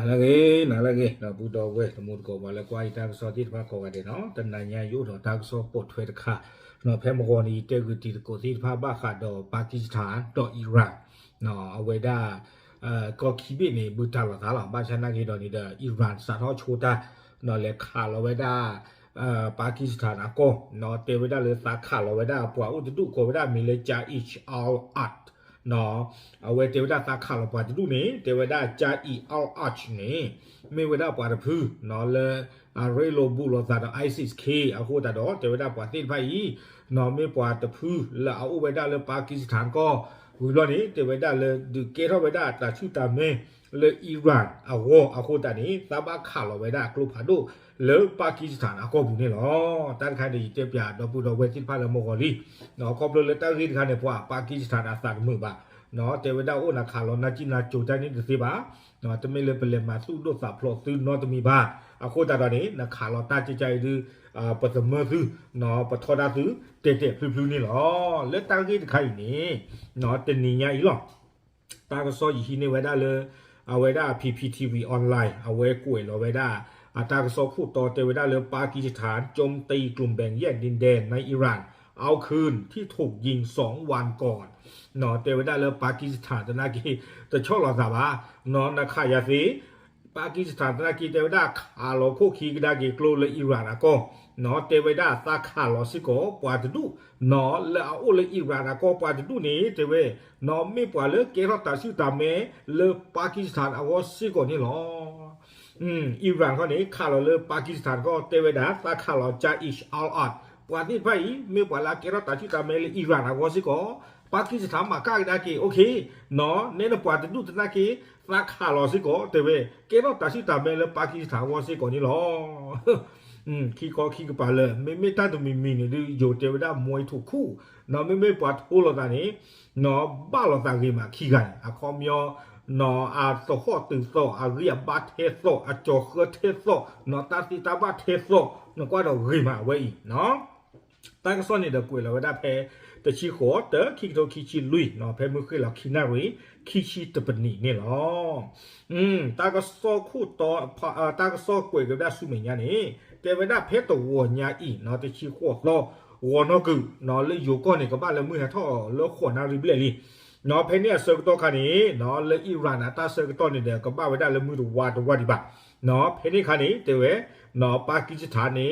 နာလကေနာလကေနော်ဘူတော်ဝဲသမုတ်ကောပါလဲကွာဤတာဆောတိတပါကောရတယ်နော်တဏညာယုတော်တာဆောပုတ်ထွဲတခါနော်ဖဲမကောနီတေဂူတီကိုတိတပါဘခါတော့ပါကစ္စတန်တော့အီရန်နော်အဝေဒါအဲကောခီဘီနေဘူတာလာသာလာဘာချနာကေတော့နေတဲ့အီရန်စာတော့ချိုတာနော်လေခါလဝေဒါအာပါကစ္စတန်အကောနော်တေဝဒါလေသာခါလဝေဒါပွာဥတုကိုဝေဒါမီလေချာ each all art နော်အဝဲတေဝဒသာခါလပွားတူနေတေဝဒဂျာအီအောက်အချ်နေမေဝဒပွားတဖူးနော်လေအရေလိုဘူးလောသာတော့ ISIS-K အခုတတော့တေဝဒပွားတိဖိုင်နော်မေပွားတဖူးလာအဝဲဒလေပါကစ္စတန်ကိုဝီလောနေတေဝဒလေဒီကေရောဝဒတာချူတာမေ လေအီရန်အဝအခုတနေသဘာခါလဝဒကလုဖာဒိုလေပါကစ္စတန်အကောဘူးနေလောတန်ခိုင်ဒီတေပြတော့ပူတော့ဝဲတိဖာလေမော်ဂလီနော်ကောပလိုလေတာရီခါနေပွားပါကစ္စတန်အသတ်မှုပါနော်တေဝဒအိုနာခါလောနာချိနာကြိုတိုင်းနေသေပါနော်တမေလေပလေမာစုဒိုစာဖလောသူနော်တမီပါအခုတတော်နေနခါလောတာကြကြိုင်ဒီအာပသမသူနော်ပထောဒါသူတေတေဖလူဖလူနေလောလက်တန်ကြီးတခိုင်နေနော်တနီညာဤလောတာကစောယီနေဝဒလေ อเวด้า PPTV ออนไลน์อเวกุยลอเวด้าอัตรากโซคู่ต่อเตเวด้าเรือปากีสถานโจมตีกลุ่มแบ่งแยกดินแดนในอิรันเอาคืนที่ถูกยิงสองวันก่อนหนอเตเวด้าเรือปากีสถานตะนากีแต่ช่องหลอสาบานอนนาคายาสีปากีสถานตะนากีเตเวด้าอาโลคู่คีกดากีกลูเลยอิร่านอะก็ န်အကောနော်တေဝဒသာခါလောစီကိုပွာတဒုနော်လာအိုလေအီရန်အကောပွာတဒုနေတေဝနော်မေပွာလေကေရတာစီတာမဲလေပါကစ္စတန်အဝစီကိုနေလောอืมအီရန်ကလည်းခါလောလေပါကစ္စတန်ကိုတေဝဒသာခါလောဂျာအစ်အော်အတ်ပွာတိဖိုင်မေပွာလာကေရတာစီတာမဲလေအီရန်အဝစီကို ပါကစ္စတန်မှာကာဒါကေโอเคနော်နဲနပွားတူတနာကေသခါလောစီကိုတေဝေကေတော့တရှိတာမဲလပါကစ္စတန်ဝစီကိုနီလော อืมခီကောခီကပါလေမေမေတာတူမီမီနေဒီယိုတေဝဒမွိုင်းထုခုနော်မေမေပွားထိုးလောတာနေနော်ဘာလောတာကေမှာခီကန်အခေါမျောနော်အာသဟောတူသောအရိယဘတ်ဟေသောအချောခထေသောနော်တာတိတာဘတ်ဟေသောနော်ကွာတော့ဂိမာဝဲဤနော်တာကစောနေတဲ့ကွေလောဝဒဖဲ တချီခေါ်တခိတိုခိချီလူနော်ဖဲမှုခေလောက်ခိနာရီခိချီတပနီနေလောอืมตากซอคู่ตอตากซอกวยกบดาสุ เมญานี่เตวดาเพตวญาอีเนาะตะชีขัวลอวอนอกุเนาะเลยอยู่ก่อนนี่ก็บ้านละมือหาท่อแล้วขวนาริเบลลีเนาะเพเนี่ยเซอร์กตอคันนี่เนาะเลยอิรานตาเซอร์กตอนี่เด้ก็บ้าไว้ได้ละมือวาดวาดิบะเนาะเพนี่คันนี่เตเวเนาะปากีสถานนี่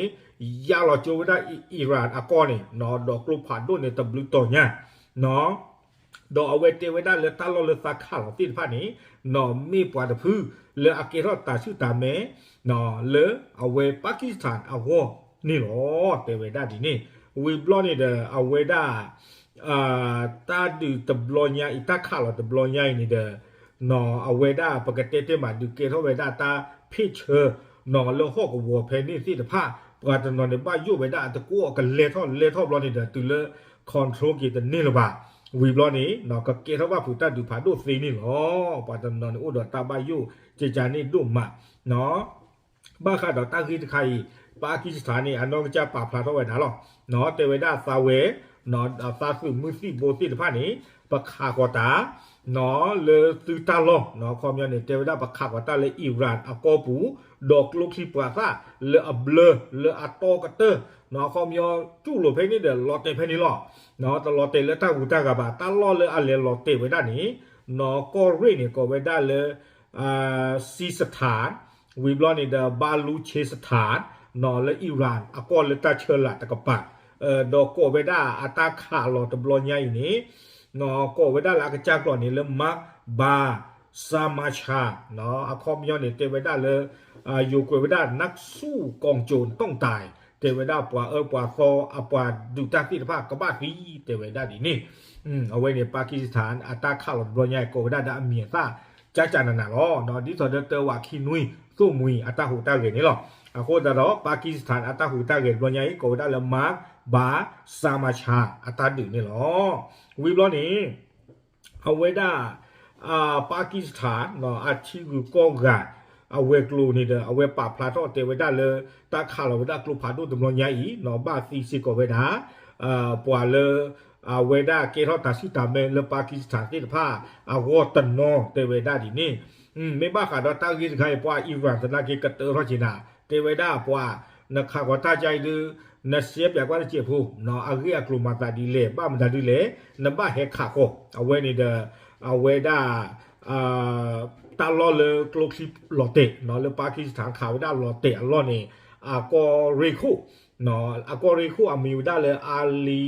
ยาลอโจวดาอิรานอะกอนี่เนาะดอกลูกผ่านโดนี่ตะบลุตอญาเนาะ ดอกเอาไว้เตไว้ได้เลยตาลอเลยสักข้าวติดผ้านี้นอมีปวดพื้เลยอาเกรอตาชื่อตาเมนอเลยเอาไว้ปากีสถานเอาหัวนี่หรอเตไว้ได้ดีนี่วีบลอนี่เดเอาไว้ได้อ่าตาดูตบลอญาอีตาข้าวตบลอญานี่เด နော်လေအဝေပါကစ္စတန်အဝေါနေလောပေဝေဒါဒီနေဝေဘလော့နေတဲ့အဝေဒါအာတာဒီတဘလော့ညာအီတာခါလောတဘလော့ညာနေတဲ့နော်အဝေဒါပကတိတေမှာဒီကေထောဝေဒါတာဖိချေနော်လောဟောကဝဖဲနေစီတဖာပကတနော်နေပါယုဝေဒါတကူကလေထောလေထောဘလော့နေတဲ့သူလေကွန်ထရိုးကေတနေလောပါဝီဘလော့နေနော်ကကေထောဘာဖူတတ်ဒူဖာတို့သိနေလောပကတနော်နေဥဒတာဘယုဂျေဂျာနေတို့မနော် ဘာခါတော့တာခိတခိုင်ပါကစ္စတန်နေအနော်ကြပါဖလာတော့ဝဲနာလောနော်တေဝဒသာဝဲနော်သာစုမှုစီဘိုတိတဖာနေပခါကောတာနော်လေတူတာလောနော်ခေါမျောနေတေဝဒပခါကောတာလေအီရန်အကောပူဒေါကလုခိပွာသာလေအဘလလေအတောကတနော်ခေါမျောကျူလိုဖိနေတယ်လော်တေဖိနေလောနော်တလော်တေလေတာဝူတာကပါတာလော်လေအလေလော်တေဝဒနေနော်ကောရိနေကောဝဒလေအာစီစ วีบลอนี่เดบาลูเชสถานนอและอิหร่านอากอเลตาเชลัดตะกปะเอ่อดอกโกเวดาอาตาคาลอตบลอนใหญ่นี้นอโกเวดาลากจากลอนี่เลมักบาสามาชาเนาะอคอมยอนนี่เตเวดาเลยอายุเกวเวดานักสู้กองโจรต้องตายเตเวดาปวาเออปวาโซอปวาดูตาที่ภาคกบ้าที่เตเวดาดีนี่อืมเอาไว้ในปากีสถานอาตาคาลอตบลอนใหญ่โกเวดาดาเมียตาจ้าจานานาลอเนาะดิสอเดเตอร์วาคีนุย ကိုမွီအတဟူတာကေနီလောအခုတော့ပါကစ္စတန်အတဟူတာကေဘလညာကြီးကိုဒါလမဘာစာမချာအတတူနီလောဝီဘလောနီအဝေဒာအာပါကစ္စတန်နော်အချီကူကောဂါအဝဲကလိုနေတဲ့အဝဲပါဖလာတော့တေဝဒလေတခါလောဝဒကလိုဖာတို့ဒမလညာဤနော်ဘာစီစီကိုဝဒအာပွာလေအဝဲဒါကေရောတစီတမဲလပါကစ္စတန်တိဖာအဝတ်တနောတေဝဒဒီနေ ไม่บ้าขาดอตากิสใครป่าอิรันตนากิกเตอรจินาเทวดาป่านักข่าวตาใจดื้อนัเสียบอยากว่าเจ็บผู้นออาเกียกลุ่มมาตาดีเลยบ้ามันตาดีเลยนับบ้าเฮขาโคเอาไว้นี่เดอเอาไว้ได้อ่าตาลอเลยกลุกซิลอเตนอเลยปากีสถานข่าวได้ลอเตอลอนี่อากอริคุนออากอริคุอามีได้เลยอาลี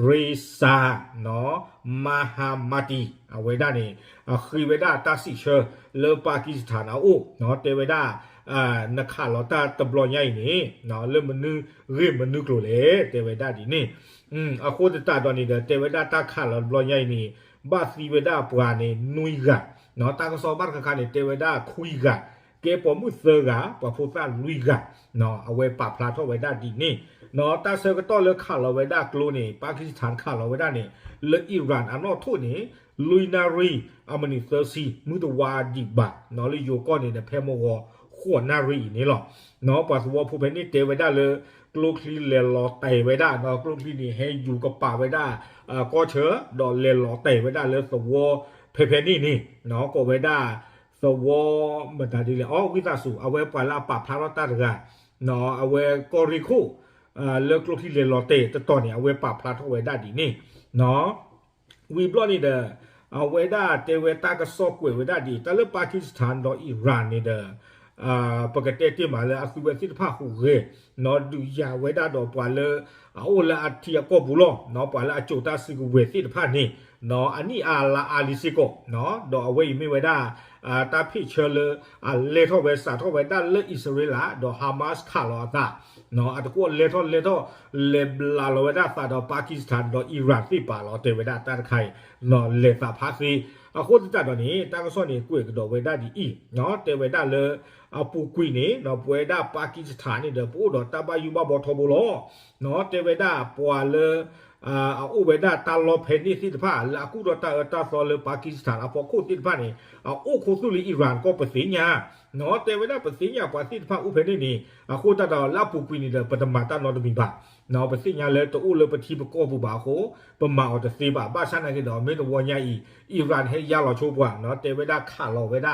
ရေစာနော်မဟာမတီအဝေဒနေခရီဝေဒတာစီရှလေပါကစ္စတန်အိုနော်တေဝေဒအာနခါလောတာတဘလညိုင်နေနော်လေမနုရေမနုကလိုလေတေဝေဒဒီနေอืมအခုတတတော်နေတဲ့တေဝေဒတာခါလောဘလညိုင်နေဘာစီဝေဒပွားနေနွိကနော်တာကစောဘတ်ခါနေတေဝေဒခွီက เกปอมุเซกาปะโพซาลุยกาเนาะเอาไว้ปะพลาทไว้ได้ดีนี่เนาะตาเซก็ต้อเลคาเราไว้ได้กลูนี่ปากีสถานคาเราไว้ได้นี่เลอิหร่านอันนอทุนี่ลุยนารีอามนิเซอร์ซีมุตวาดิบะเนาะลยโยก็นี่เนี่ยเพมวขวนารีนี่หรอเนาะปัสวผู้เพนี่เตไว้ได้เลยกลูคลีเลลอไตไว้ได้เนาะกลูคลีนี่ให้อยู่กับป่าไว้ได้อ่าก็เชอดอเลลอไตไว้ได้เลยสวเพเพนี่นี่เนาะก็ไว้ได้ သဝမတဒီလေအောဝိသစုအဝဲပလာပဖလာရတာကနော်အဝဲကောရီခုအာလက်ကလုခိလေလော်တေတတော်နေအဝဲပဖလာထဝဲဒဒီနေနော်ဝီဘလော့နေတဲ့အဝဲဒတေဝဲတာကဆော့ကွေဝဲဒဒီ တလပါကစ္စတန်တော့အီရန်နေတဲ့အာပကတဲ့တိမာလေအစုဝဲစစ်ဖာခုရေနော်ဒူယာဝဲဒတော့ပွာလေအိုလာအတီကောဘူးလောနော်ပွာလာအချိုတာစီကူဝဲစစ်ဖာနေနော်အနီအာလာအာလီစီကိုနော်တော့အဝဲမိဝဲဒအာတာဖိချလအလေထောဝဲစာထောဝဲဒါလေဣစရေလာဒဟာမတ်ခါလောတာနော်အတကောလေထောလေထောလေဘလာလောဝဲဒါသာတော့ပါကစ္စတန်တော့အီရန်တိပါလောတေဝဲဒါတာခိုင်နော်လေသာဖာစီ အခုတတတော့နေတာကစောနေကွေကတော့ဝဲဒါဒီအီနော်တေဝဲဒါလေအပူကွီနေနော်ပွဲဒါပါကစ္စတန်နေတော့ပို့တော့တဘယူဘဘောထောဘလောနော်တေဝဲဒါပွာလေ အာအိုဝေဒတာလောဖေနီစစ်ဖာလာကူဒတာတာဆောလပါကစ္စတန်အဖို့ခုစစ်ဖာနေအိုခုစုလီအီရန်ကိုပစီညာနော်တေဝေဒပစီညာပါစစ်ဖာဥဖေနီနေအခုတတော်လာပူကွီနေတဲ့ပထမတာနော်တမီပါနော်ပစီညာလဲတူလပတိပကောပူပါကိုပမာအော်တစေပါဘာဆန်နေကတော့မေတဝညာဤအီရန်ဟဲရလောချိုးပွားနော်တေဝေဒခါလောဝေဒ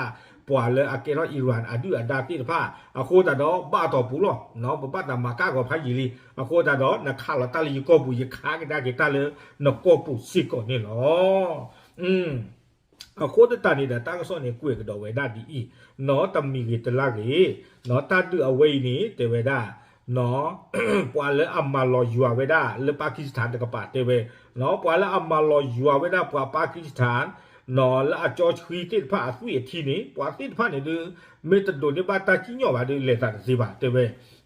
ပွာလေအကေရောအီရန်အဒူအဒါတိတဖာအခုတတော့ဘာတော်ဘူးလောနော်ဘပတ်တမကာကိုဖိုင်ကြီးလီအခုတတော့နခါလတလီကိုဘူးရခါကဒါကေတလေနကိုပူစီကိုနေလောอืมအခုတတနေတာတာကစောနေကွေကတော့ဝေဒဒီဤနော်တမီကေတလာကေနော်တတူအဝေးနေတေဝေဒနော်ပွာလေအမလောယူဝေဒလေပါကစ္စတန်တကပါတေဝေနော်ပွာလေအမလောယူဝေဒပွာပါကစ္စတန် နော်လာအကျော်ချွေတိဖာအဆွေအထီနေပွာတိဖာနေဒမေတဒိုနေပါတာချင်းညောပါလေလေတာစီပါ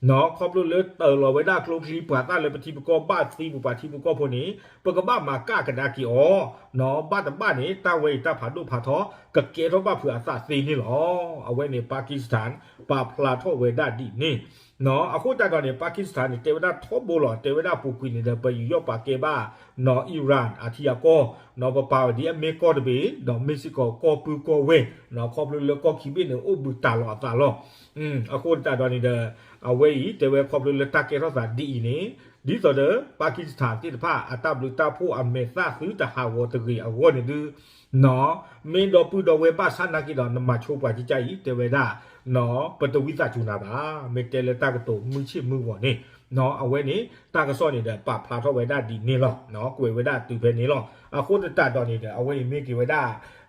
တေဝေနော်ခေါပလိုလေတော်လောဝေဒကလုတ်လီပွာတာလေပတိပကောပါစီပပါတိပကောဖို့နေပကဘာမာကကဒါကီအောနော်ဘာတဘာနေတာဝေတာဖာဒုဖာသောကကေရောဘဖွာစာစီနေလောအဝဲနေပါကစ္စတန်ပါဖလာထောဝေဒဒီနေနော်အခုတက်တော့နေပါကစ္စတန်နေတေဝဒထောဘောလောတေဝဒပူကွီနေတဲ့ပယူရောပါကေဘာနော်အီရန်အထီယာကောနော်ပပါဒီအမေကောတဘေနော်မက္ဆီကိုကောပူကောဝဲနော်ခေါပလိုလကောခီဘေနေအိုဘူတာလောတာလောอืมအခုတက်တော့နေတဲ့ အဝဲဤတေဝခေါပလိုလတက်ကေရောစာဒီနေဒီဆိုတဲ့ပါကစ္စတန်တိတဖာအတပ်လူတာဖို့အမေသသုတဟာဝတကြီးအဝနေဒနော်မင်းတော့ပူတော့ဝဲပါဆန္ဒကီတော့နမချိုးပွားကြကြဤတေဝဒါနော်ပတဝိသချူနာပါမေတဲလတကတော့မူချစ်မှုပေါ့နေနော်အဝဲနေတာကစော့နေတဲ့ပဖလာတော့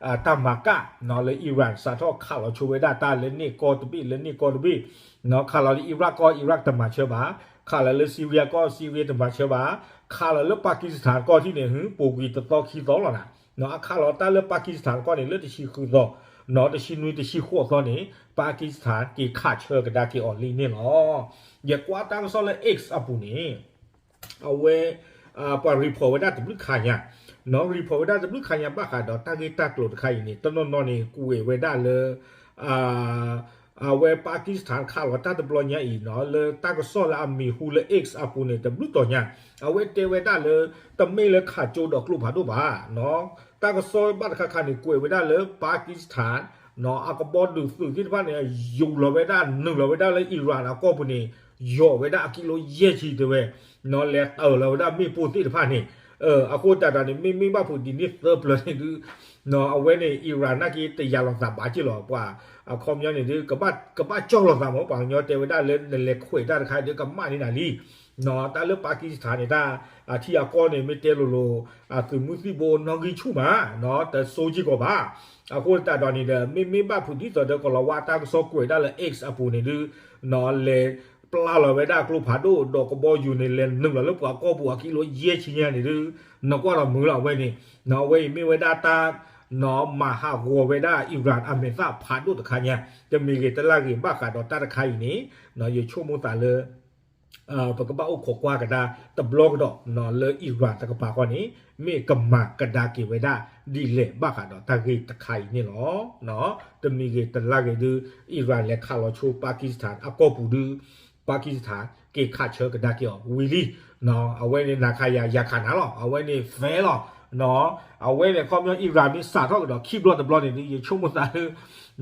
ဝဲဒါဒီနေလောနော်ကိုဝဲဒါတူပဲနေလောအခုတတတော့နေတဲ့အဝဲမေကီဝဲဒါအာတမကနော်လေအီရန်စာတော့ခါလောချိုဝဲဒါတာလေနေကောတပိလေနေကောတပိနော်ခါလောအီရတ်ကောအီရတ်တမချေပါခါလောလေဆီးရီးယားကောဆီးရီးယားတမချေပါခါလောလေပါကစ္စတန်ကောที่နေဟင်ပိုကီတတော့ခီတော့လာနော်အခါလောတာလေပါကစ္စတန်ကောနေလေတရှိခူတော့နော်တရှိနွေတရှိခေါ်သောနေပါကစ္စတန်ကေခါချေကဒါကေအော်လီနေလောရကွာတန်းဆောလေ x အပူနေအဝဲအာပါရီဖော်ဝဒတ်ဘလခါညာ နော်ရီဖော်ဒါဇဘလူခါညာဘာခါတော့တာဂီတာကလို့တခိုင်နေတနော်နော်နေကူဝေဝေဒါလေအာအဝဲပါကစ္စတန်ခါဝတာတဘလညာဤနော်လေတာကဆောလာမီဟူလေ x အပူနေတဘလူတော်ညာအဝဲတေဝေဒါလေတမေလေခါကျိုးတော့ကလို့ဘာတို့ပါနော်တာကဆောဘာခါခါနေကူဝေဒါလေပါကစ္စတန်နော်အကဘောဒူစုဒီဘာနေယူလောဝေဒါနူလောဝေဒါလေအီရန်အကောပူနေယောဝေဒါအကီလိုရဲ့ချီတဲ့နော်လေတော်လောဝေဒါမေပိုတိတဖာနေ အခုတတာနေမိမိမဖို့ဒီနေ့သပလနေသူနော်အဝဲနေအီရန်နကီတရလောသာဘာချီလောပွာအခေါမျောနေဒီကပတ်ကပတ်ကြောက်လောသာမောပါညောတေဝဒလဲလဲခွေတာခိုင်ဒီကမနီနာလီနော်တာလပါကစ္စတန်နေတာအထီအကောနေမတဲလိုလိုအသူမူစီဘိုနော်ဂီချူမာနော်တဆိုဂျီကိုပါအခုတာတော်နေတယ်မေမေဘဖူဒီတော်ကလောဝတာကစောကွေတာလဲ X အပူနေဒီနော်လေ ปลาเราไปได้กลุ่มผาดูดอกกบอยู่ในเลนหนึ่งแล้วลูกกว่าก็บัวกิโลเยี่ยชิ้นเนี่ยนี่ดูนกว่าเรามือเราไว้นี่นอเว้ยไม่ไว้ได้ตาน้อมาหาวัวไว้ได้อิหร่านอเมริกาผาดูตะคาเนี่ยจะมีเกตลากีบ้าขาดอกตาตะคายนี้นออยู่ชั่วโมงตาเลยเอ่อปกบ้าอุกขกว่ากระดาตะบล็อกดอกนอเลยอิหร่านตะกปากว่านี้ไม่กำมากกระดากีไว้ได้ดีเลยบ้าขาดอกตาเกตะคายนี่เนาะเนาะจะมีเกตลากีดูอิหร่านและคาร์ลชูปากีสถานอากอบูดู ปากีสถานเกคาเชกะดาเกอวีลีเนาะเอาไว้ในนาคายายาคานาหรอเอาไว้ในเฟหรอเนาะเอาไว้ในคอมยอนอีรานนี่สาทอกดอกคีบลอตะบล็อกนี่ยชุมตา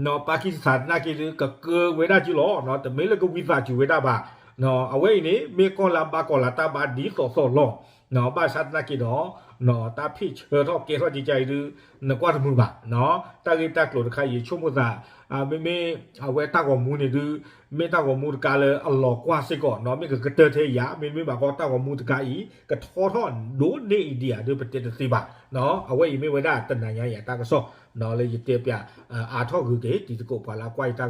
เนาะปากีสถานนาเกดูกะเกเวดาจิลอเนาะตะเมเลกวิซาจิเวดาบา နော်အဝိနေမေကောလာဘာကောလာတာဘာဒီသောသောလောနော်ဘာသတ်နာကီတော့နော်တာဖိချေတော့ကေတော့ဒီကြိုင်ဒူနကွာမှုပါနော်တာဂီတက်လို့တခါရေချုံမသာ အမေမေအဝဲတာကောမူနေဒူမေတာကောမူတကလည်းအလောကွာစစ်ကောနော်မေကကတဲ့သေးရမေမေဘာကောတာကောမူတကဤကထောထောဒိုနေအီဒီယာဒူပတက်စီပါနော်အဝဲမေဝဲတာတန်နညာရတာကဆောနော်လေရတဲ့ပြအာထောကူကေဒီတကုတ်ပါလာကွိုက်တာ